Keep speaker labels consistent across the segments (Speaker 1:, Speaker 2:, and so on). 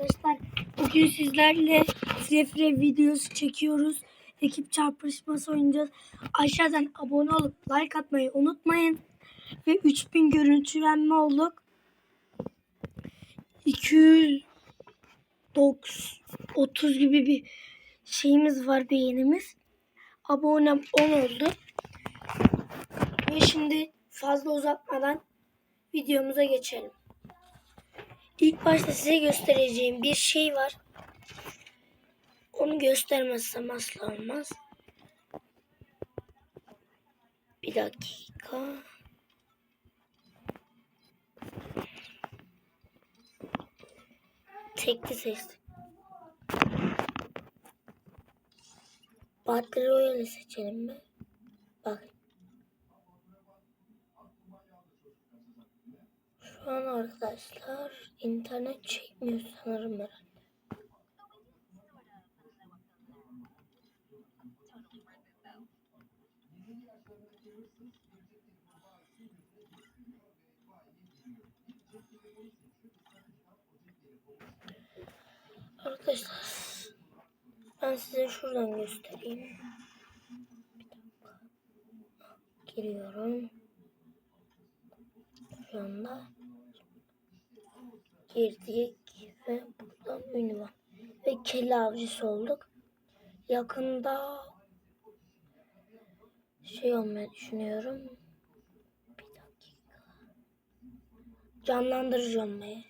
Speaker 1: arkadaşlar. Bugün sizlerle Zefre videosu çekiyoruz. Ekip çarpışması oynayacağız. Aşağıdan abone olup like atmayı unutmayın. Ve 3000 görüntülenme olduk. 230 gibi bir şeyimiz var beğenimiz. Abonem 10 oldu. Ve şimdi fazla uzatmadan videomuza geçelim. İlk başta size göstereceğim bir şey var. Onu göstermezsem asla olmaz. Bir dakika. Tekli seçtim. Battle Royale'i seçelim mi? Bak. Şu an arkadaşlar internet çekmiyor sanırım herhalde. Arkadaşlar ben size şuradan göstereyim. Giriyorum. Şu anda girdik ve buradan ünvan ve kelle avcısı olduk. Yakında şey olmayı düşünüyorum. Bir dakika. Canlandırıcı olmayı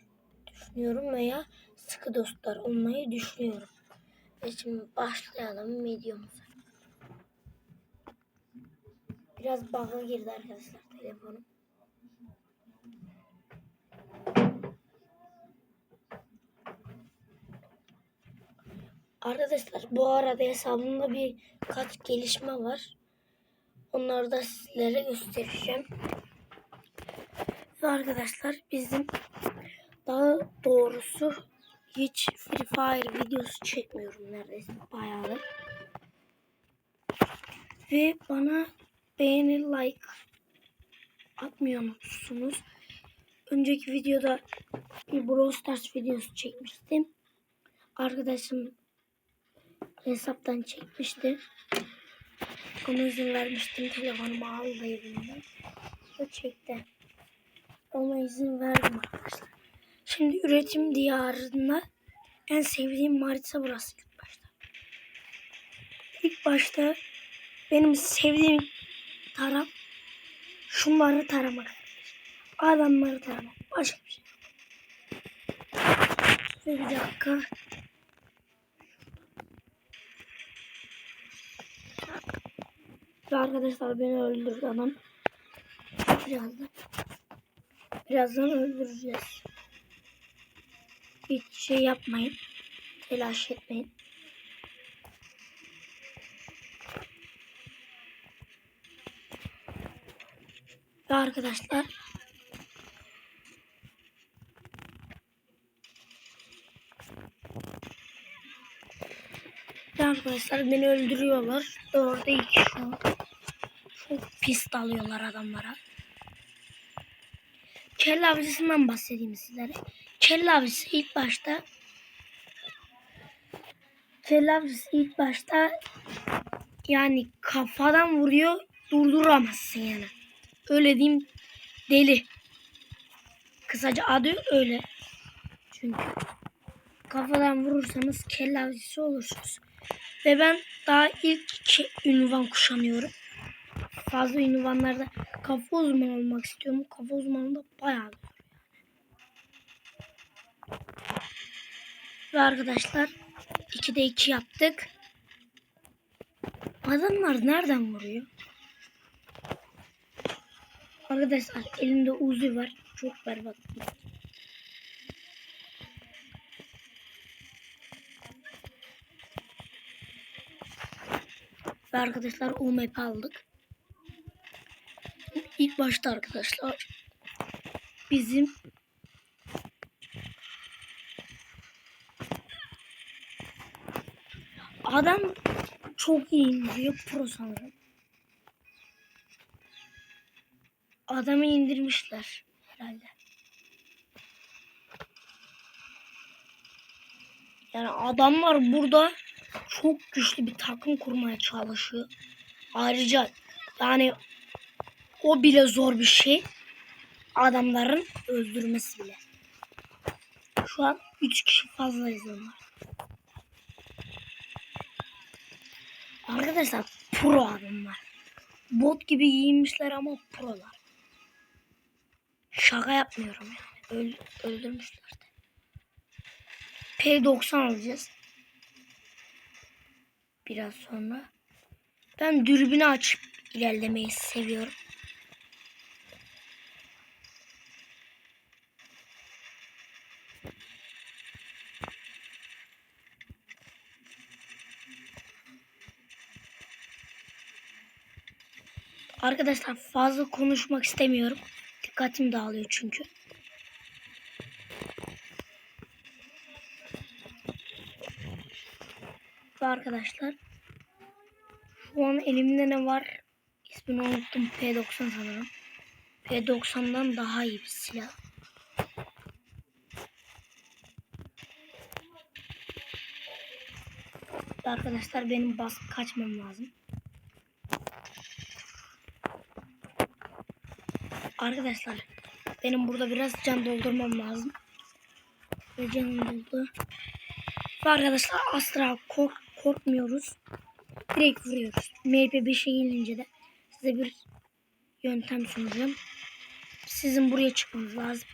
Speaker 1: düşünüyorum veya sıkı dostlar olmayı düşünüyorum. Ve şimdi başlayalım videomuza. Biraz bug'a girdi arkadaşlar telefonum. Arkadaşlar bu arada hesabımda birkaç gelişme var. Onları da sizlere göstereceğim. Ve arkadaşlar bizim daha doğrusu hiç Free Fire videosu çekmiyorum neredeyse bayağı. Ve bana beğeni like atmıyor musunuz? Önceki videoda bir Brawl Stars videosu çekmiştim. Arkadaşım hesaptan çekmişti. Ona izin vermiştim. Telefonumu aldı elimden. O çekti. Ona izin verdim arkadaşlar. Şimdi üretim diyarında en sevdiğim harita burası ilk başta. İlk başta benim sevdiğim taraf şunları taramak. Adamları taramak. Başka bir şey. bir dakika. Ve arkadaşlar beni öldürdü adam. Birazdan. Birazdan öldüreceğiz. Hiç şey yapmayın. Telaş etmeyin. Ve arkadaşlar Ve arkadaşlar beni öldürüyorlar. Orada iki şu an. Çok pis dalıyorlar adamlara. Kelle avcısından bahsedeyim sizlere. Kelle avcısı ilk başta Kelle avcısı ilk başta yani kafadan vuruyor durduramazsın yani. Öyle diyeyim deli. Kısaca adı öyle. Çünkü kafadan vurursanız kelle avcısı olursunuz. Ve ben daha ilk iki ünvan kuşanıyorum. Fazla ünvanlarda kafa uzmanı olmak istiyorum. Kafa uzmanı da bayağı zor. Ve arkadaşlar 2'de 2 yaptık. Adamlar nereden vuruyor? Arkadaşlar elimde uzi var. Çok berbat. Ve arkadaşlar o map aldık. İlk başta arkadaşlar bizim adam çok iyi indiriyor pro sanırım. Adamı indirmişler herhalde. Yani adamlar burada çok güçlü bir takım kurmaya çalışıyor. Ayrıca yani o bile zor bir şey. Adamların öldürmesi bile. Şu an 3 kişi fazlayız onlar. Arkadaşlar pro adamlar. Bot gibi giyinmişler ama prolar. Şaka yapmıyorum yani. Öl, öldürmüşler de. P90 alacağız. Biraz sonra. Ben dürbünü açıp ilerlemeyi seviyorum. Arkadaşlar fazla konuşmak istemiyorum. Dikkatim dağılıyor çünkü. Ve arkadaşlar şu an elimde ne var? İsmini unuttum. P90 sanırım. P90'dan daha iyi bir silah. Arkadaşlar benim basıp kaçmam lazım. Arkadaşlar benim burada biraz can doldurmam lazım. Ve canım doldu. Ve arkadaşlar asla kork korkmuyoruz. Direkt vuruyoruz. MP5'e gelince de size bir yöntem sunacağım. Sizin buraya çıkmanız lazım.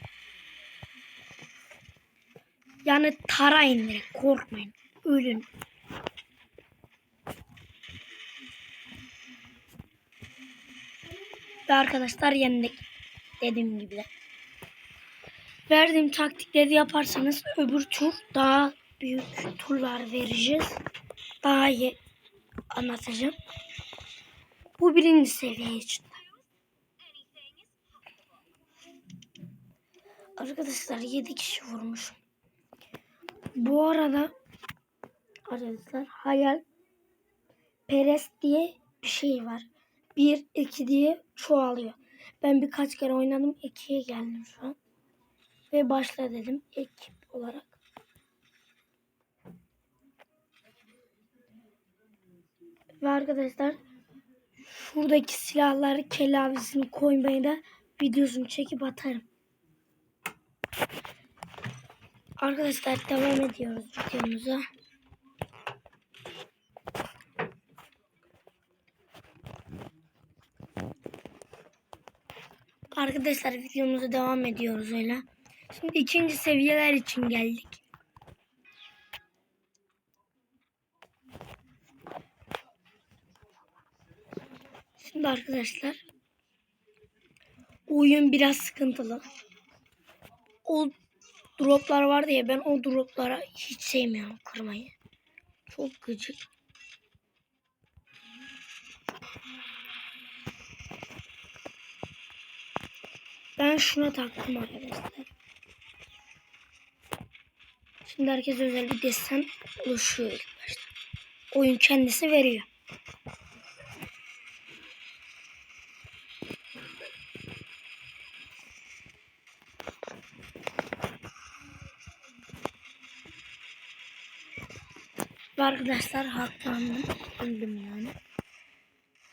Speaker 1: Yani tarayın direkt. Korkmayın. Ölün. Ve arkadaşlar yendik. Dediğim gibi de. Verdiğim taktikleri yaparsanız öbür tur daha büyük turlar vereceğiz. Daha iyi anlatacağım. Bu birinci seviye için. Arkadaşlar 7 kişi vurmuş. Bu arada arkadaşlar hayal perest diye bir şey var. 1 2 diye çoğalıyor. Ben birkaç kere oynadım. 2'ye geldim şu an. Ve başla dedim ekip olarak. Ve arkadaşlar şuradaki silahları kelavisini koymayı da videosunu çekip atarım. Arkadaşlar devam ediyoruz videomuza. Arkadaşlar videomuza devam ediyoruz öyle. Şimdi ikinci seviyeler için geldik. Şimdi arkadaşlar oyun biraz sıkıntılı. O droplar vardı ya ben o droplara hiç sevmiyorum kırmayı. Çok gıcık. Ben şuna taktım arkadaşlar. Şimdi herkes özel bir desen oluşuyor ilk başta. Oyun kendisi veriyor. Ve arkadaşlar haklandım. Öldüm yani.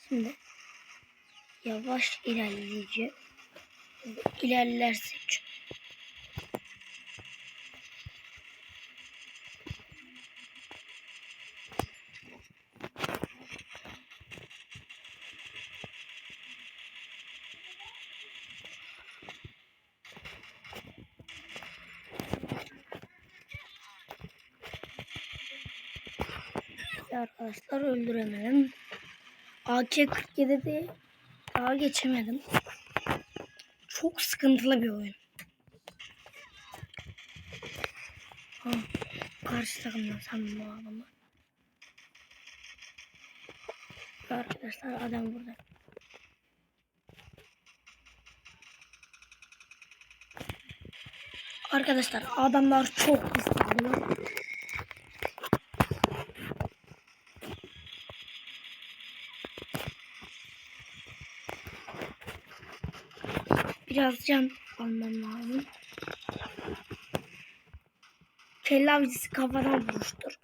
Speaker 1: Şimdi yavaş ilerleyeceğim. İlerlersek. Arkadaşlar öldüremedim. AK-47'de daha geçemedim. Çok sıkıntılı bir oyun. Ha, karşı takımdan sandım bu adamı. Arkadaşlar adam burada. Arkadaşlar adamlar çok hızlı. Biraz can almam lazım. kelle avcısı kafadan vuruştur.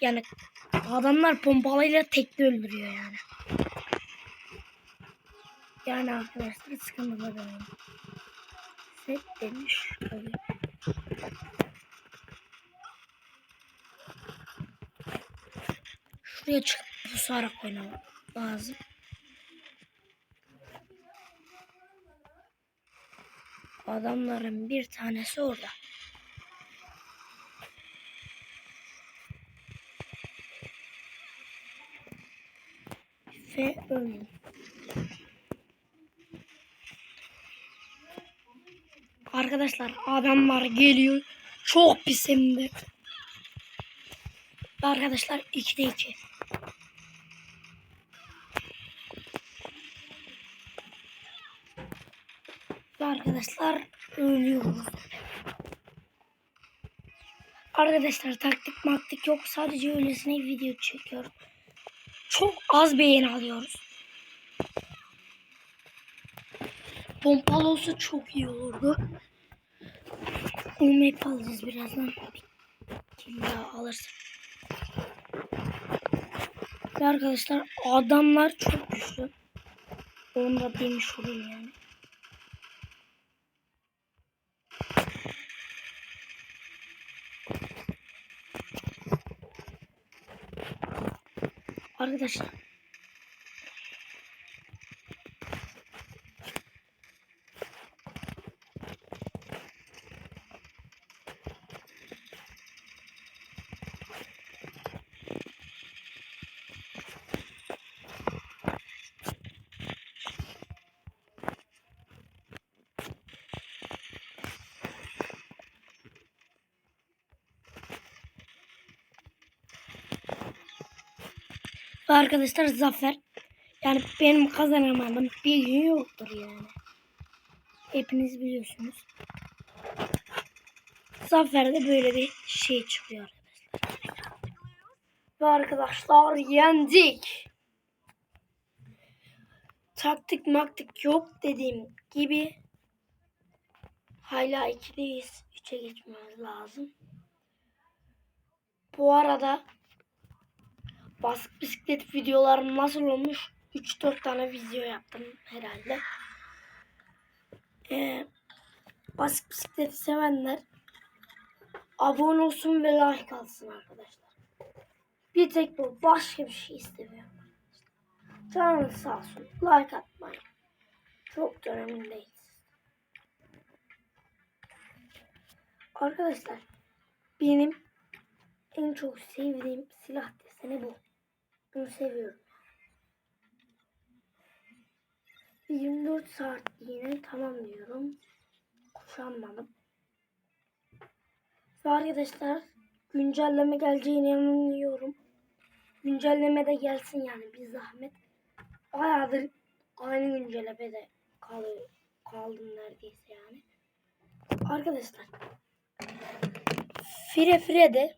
Speaker 1: Yani adamlar pompalayla tekli öldürüyor yani. Yani arkadaşlar sıkıntılı bir oyun. Set demiş. Öyle. Şuraya çıkıp pusarak oynamak lazım. Adamların bir tanesi orada. Ve öldüm. Arkadaşlar adamlar geliyor. Çok pis hem de. Arkadaşlar 2'de 2. arkadaşlar ölüyoruz. Arkadaşlar taktik maktik yok. Sadece öylesine video çekiyorum. Çok az beğen alıyoruz. Pompalı olsa çok iyi olurdu. UMP alacağız birazdan. Kill daha alırsak. Ve arkadaşlar adamlar çok güçlü. Onu da demiş olayım yani. 好像是 Ve arkadaşlar zafer. Yani benim kazanamadığım bir gün yoktur yani. Hepiniz biliyorsunuz. Zafer'de böyle bir şey çıkıyor arkadaşlar. Ve arkadaşlar yendik. Taktik maktik yok dediğim gibi. Hala 2'deyiz. 3'e geçmemiz lazım. Bu arada baskı bisiklet videolarım nasıl olmuş? 3-4 tane video yaptım herhalde. Ee, baskı bisikleti sevenler abone olsun ve like alsın arkadaşlar. Bir tek bu. Başka bir şey istemiyorum. Canınız sağ olsun. Like atmayın. Çok da önemli. Arkadaşlar benim en çok sevdiğim silah deseni bu. Bunu seviyorum. 24 saat yine tamam diyorum. Kuşanmadım. Ve arkadaşlar güncelleme geleceğine inanıyorum. Güncelleme de gelsin yani bir zahmet. Bayağıdır aynı güncellemede kalıyor, kaldım neredeyse yani. Arkadaşlar Fire Fire'de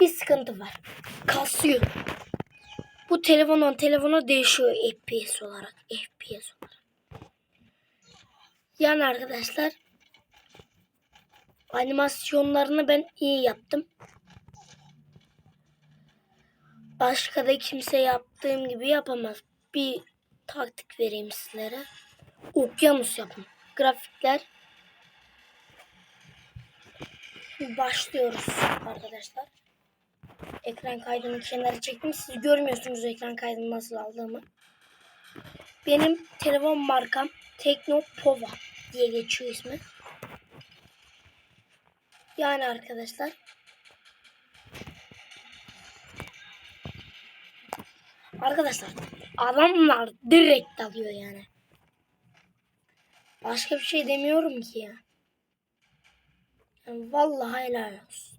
Speaker 1: bir sıkıntı var. Kasıyor. Bu telefondan telefona değişiyor FPS olarak. FPS olarak. Yani arkadaşlar animasyonlarını ben iyi yaptım. Başka da kimse yaptığım gibi yapamaz. Bir taktik vereyim sizlere. Okyanus yapın. Grafikler başlıyoruz arkadaşlar. Ekran kaydını kenara çektim. Siz görmüyorsunuz ekran kaydını nasıl aldığımı. Benim telefon markam Teknopova diye geçiyor ismi. Yani arkadaşlar Arkadaşlar adamlar direkt alıyor yani. Başka bir şey demiyorum ki ya. Yani vallahi helal olsun.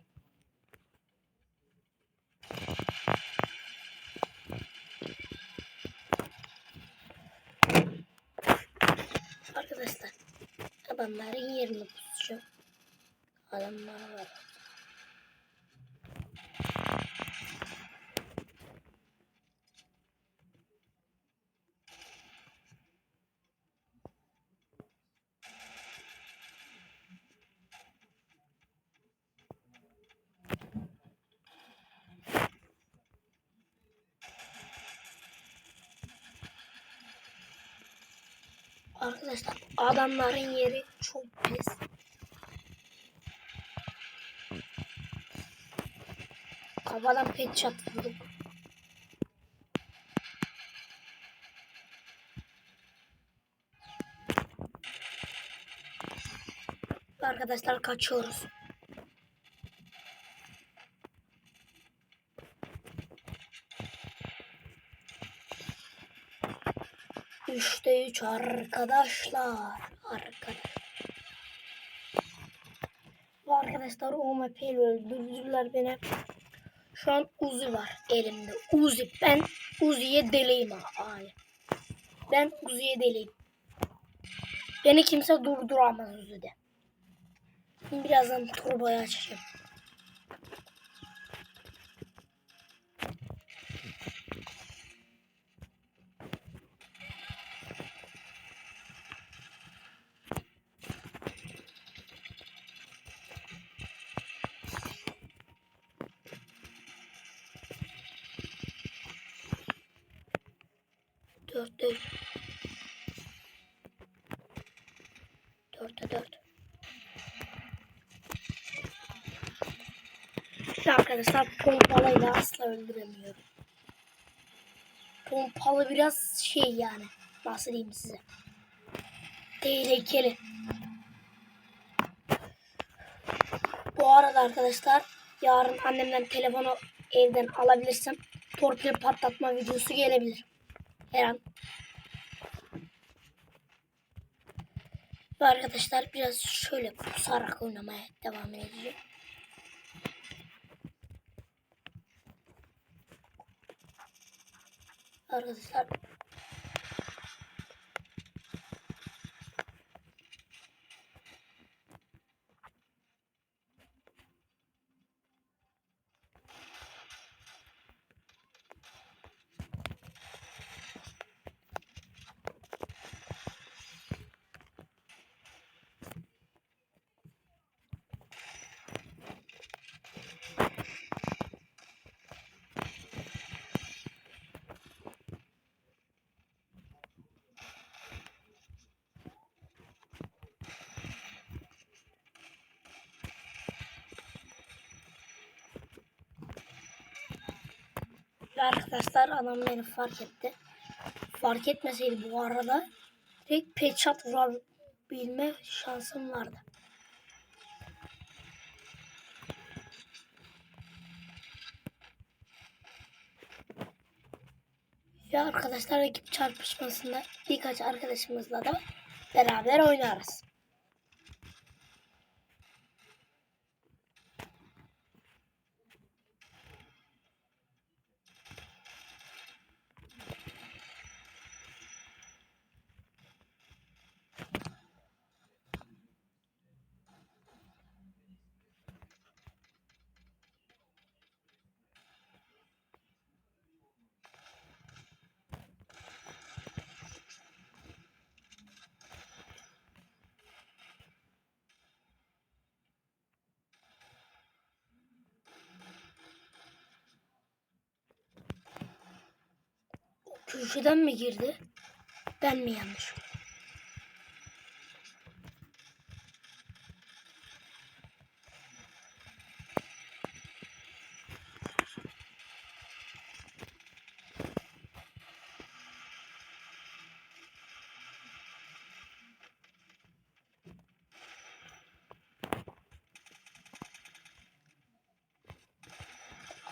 Speaker 1: Arkadaşlar adamların yerini bulacağım. Adamlar var. Arkadaşlar adamların yeri çok pis. Kafadan pet shot vurduk. Arkadaşlar kaçıyoruz. Üçte üç arkadaşlar. Arkadaş. Bu arkadaşlar OMP ile öldürdüler beni. Şu an Uzi var elimde. Uzi. Ben Uzi'ye deliyim abi. Ben Uzi'ye deliyim. Beni kimse durduramaz Uzi'de. Birazdan turboyu açacağım. 4'te 4. Arkadaşlar pompalayla asla öldüremiyorum. Pompalı biraz şey yani. Bahsedeyim size. Tehlikeli. Bu arada arkadaşlar yarın annemden telefonu evden alabilirsem torpil patlatma videosu gelebilir. Her an Ve arkadaşlar biraz şöyle pusarak oynamaya devam edeceğim. Arkadaşlar Ve arkadaşlar anam beni fark etti. Fark etmeseydi bu arada tek peçat vurabilme şansım vardı. Ve arkadaşlar ekip çarpışmasında birkaç arkadaşımızla da beraber oynarız. Köşeden mi girdi? Ben mi yanlış?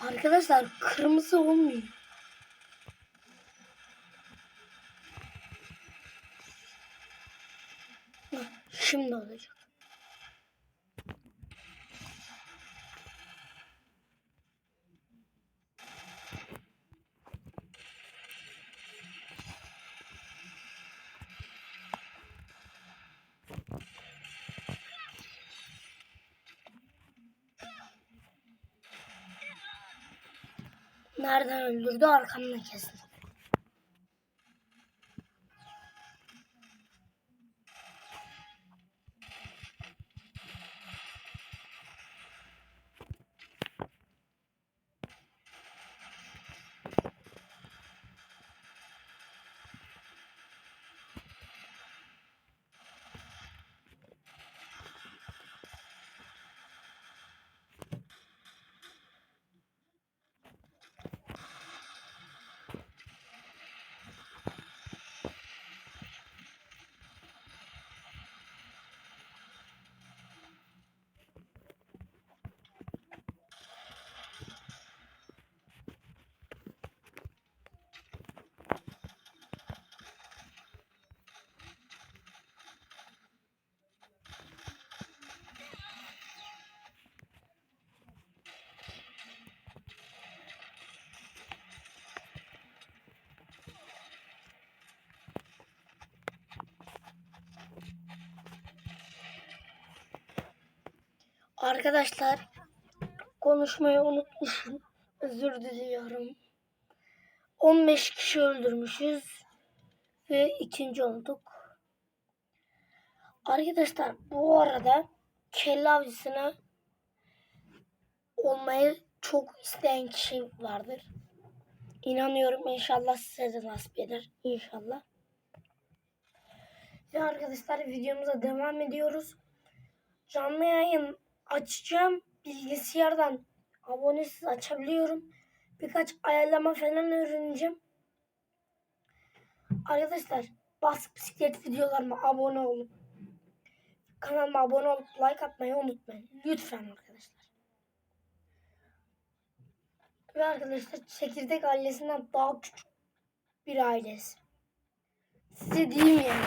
Speaker 1: Arkadaşlar kırmızı olmuyor. Şimdi olacak. Nereden öldürdü? Arkamdan kesin. Arkadaşlar konuşmayı unutmuşum. Özür diliyorum. 15 kişi öldürmüşüz ve ikinci olduk. Arkadaşlar bu arada kelle avcısına olmayı çok isteyen kişi vardır. İnanıyorum inşallah size de nasip eder. İnşallah. Ve arkadaşlar videomuza devam ediyoruz. Canlı yayın açacağım. Bilgisayardan abonesiz açabiliyorum. Birkaç ayarlama falan öğreneceğim. Arkadaşlar baskı bisiklet videolarıma abone olup kanalıma abone olup like atmayı unutmayın. Lütfen arkadaşlar. Ve arkadaşlar çekirdek ailesinden daha küçük bir ailesi. Size diyeyim yani.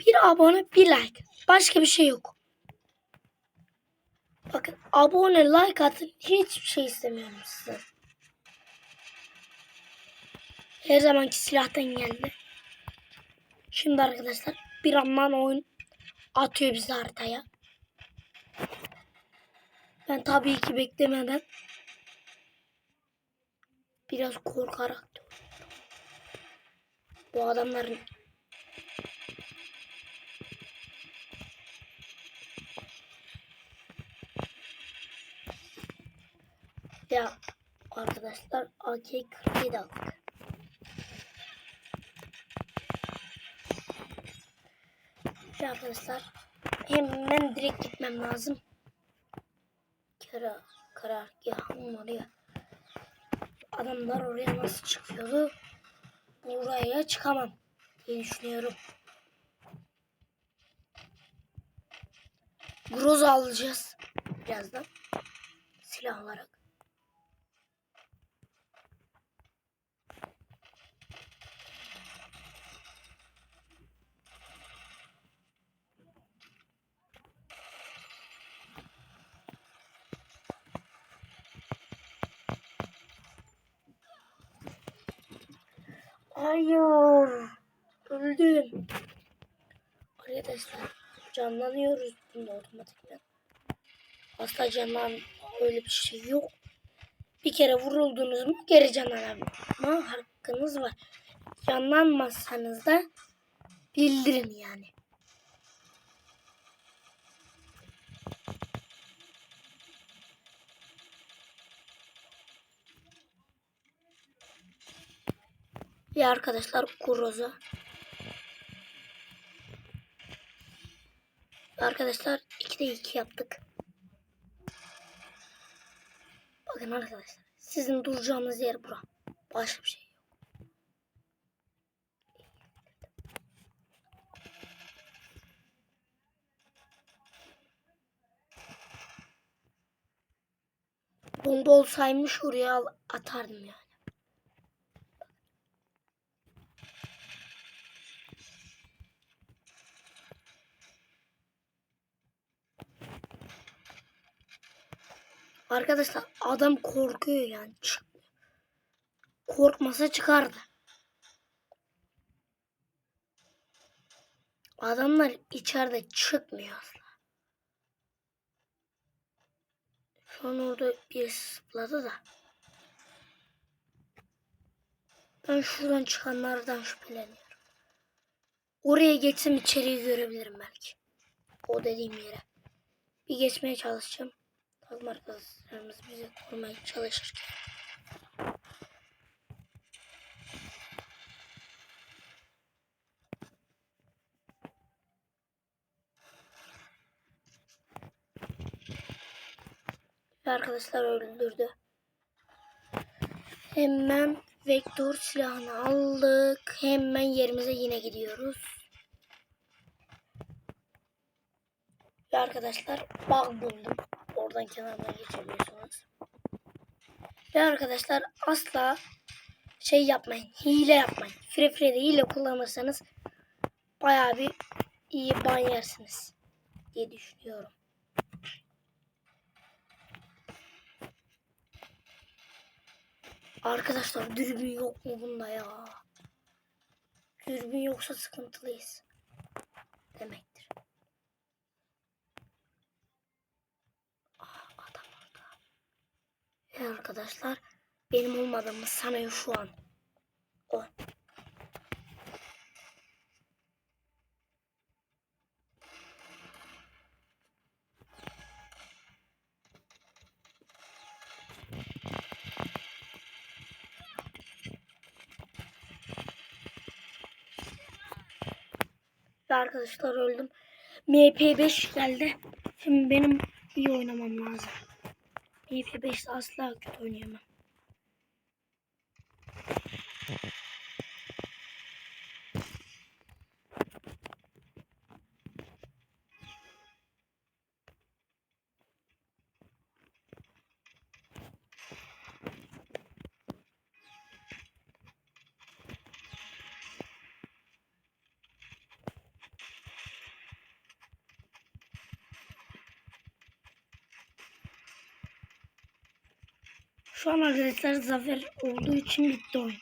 Speaker 1: Bir abone bir like. Başka bir şey yok. Bakın abone like atın. Hiçbir şey istemiyorum size. Her zamanki silahtan geldi. Şimdi arkadaşlar bir andan oyun atıyor bizi haritaya. Ben tabii ki beklemeden biraz korkarak. Bu adamların ya arkadaşlar AK-47 aldık. Ya arkadaşlar hemen direkt gitmem lazım. Kara karargahım oraya. Adamlar oraya nasıl çıkıyordu? Buraya çıkamam diye düşünüyorum. Groza alacağız birazdan. Silah olarak. Hayır. Öldüm. Arkadaşlar canlanıyoruz bunda otomatikten. Asla canlan öyle bir şey yok. Bir kere vuruldunuz mu geri canlanma hakkınız var. Canlanmazsanız da bildirin yani. Ve arkadaşlar Kuroza. Arkadaşlar 2'de 2 yaptık. Bakın arkadaşlar. Sizin duracağınız yer bura. Başka bir şey yok. Bomba olsaymış oraya atardım yani. Arkadaşlar adam korkuyor yani. Çık. Korkmasa çıkardı. Adamlar içeride çıkmıyor asla. An orada bir zıpladı da. Ben şuradan çıkanlardan şüpheleniyorum. Oraya geçsem içeriği görebilirim belki. O dediğim yere. Bir geçmeye çalışacağım. Takım arkadaşlarımız bizi korumaya çalışırken. Arkadaşlar öldürdü. Hemen vektör silahını aldık. Hemen yerimize yine gidiyoruz. Ve arkadaşlar bug buldum. Oradan kenardan geçemiyorsunuz. Ve arkadaşlar asla şey yapmayın. Hile yapmayın. Free Free'de hile kullanırsanız bayağı bir iyi ban yersiniz diye düşünüyorum. Arkadaşlar dürbün yok mu bunda ya? Dürbün yoksa sıkıntılıyız. Demektir. Ve arkadaşlar benim olmadığımı sanıyor şu an. O. Ve arkadaşlar öldüm. MP5 geldi. Şimdi benim iyi oynamam lazım. MP5 asla kötü oynayamam. Şu an arkadaşlar zafer olduğu için bitti oyun.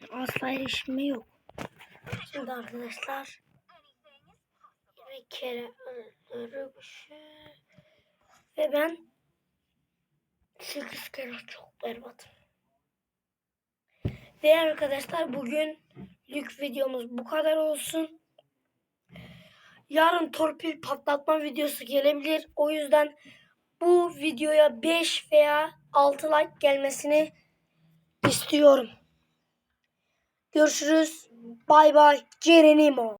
Speaker 1: Yani asla erişimi yok. Şimdi arkadaşlar 20 kere öldürmüş. Ve ben 8 kere çok berbatım. Ve arkadaşlar bugün ilk videomuz bu kadar olsun. Yarın torpil patlatma videosu gelebilir. O yüzden bu videoya 5 veya 6 like gelmesini istiyorum. Görüşürüz. Bay bay. Cerenimo.